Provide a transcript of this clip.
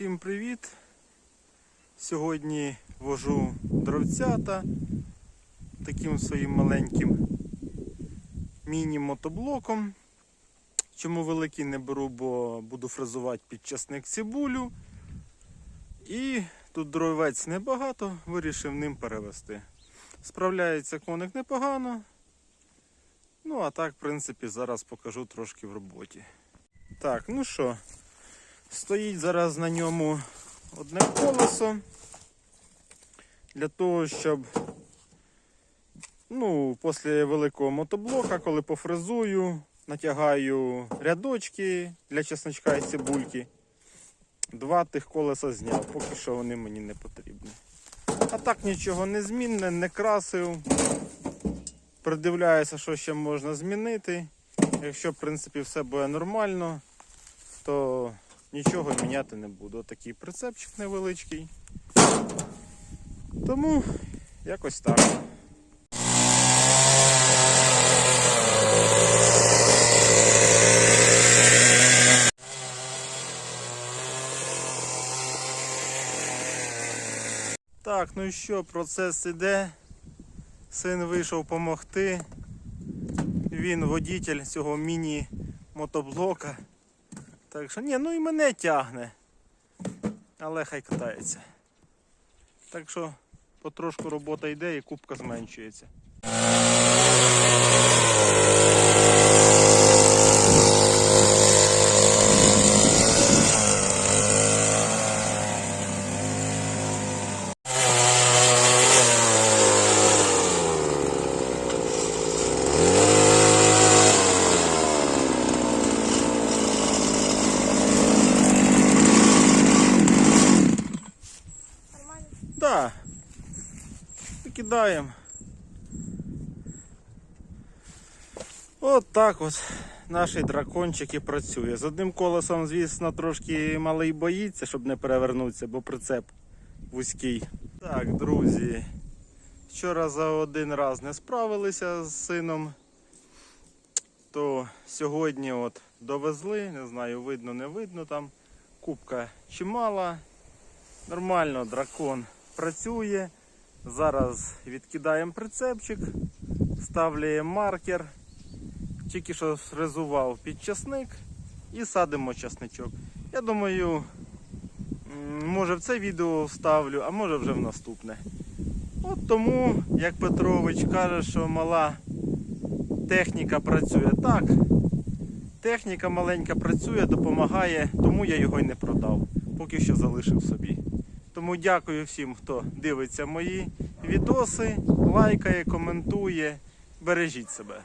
Всім привіт! Сьогодні вожу дровцята таким своїм маленьким міні-мотоблоком. Чому великий не беру, бо буду фрезувати під часник цибулю. І тут дровець небагато, вирішив ним перевести. Справляється коник непогано. Ну, а так, в принципі, зараз покажу трошки в роботі. Так, ну що, стоїть зараз на ньому одне колесо. Для того, щоб ну, після великого мотоблока, коли пофрезую, натягаю рядочки для чесночка і цибульки. Два тих колеса зняв, поки що вони мені не потрібні. А так нічого не змінне, не красив. Придивляюся, що ще можна змінити. Якщо, в принципі, все буде нормально, то нічого міняти не буду. Такий прицепчик невеличкий. Тому якось так. Так, ну і що, процес іде. Син вийшов допомогти. Він водитель цього міні-мотоблока. Так що, ні, ну і мене тягне. Але хай катається. Так що потрошку робота йде і кубка зменшується. Нормально. Викидаємо. От так от наш дракончик і працює. З одним колесом, звісно, трошки малий боїться, щоб не перевернутися, бо прицеп вузький. Так, друзі. Вчора за один раз не справилися з сином. То сьогодні от довезли, не знаю, видно, не видно там. Кубка чимала. Нормально дракон працює. Зараз відкидаємо прицепчик, ставляємо маркер. Тільки що срезував під часник і садимо часничок. Я думаю, може в це відео вставлю, а може вже в наступне. От тому, як Петрович каже, що мала техніка працює так. Техніка маленька працює, допомагає, тому я його й не продав. Поки що залишив собі. Тому дякую всім, хто дивиться мої відоси, лайкає, коментує. Бережіть себе.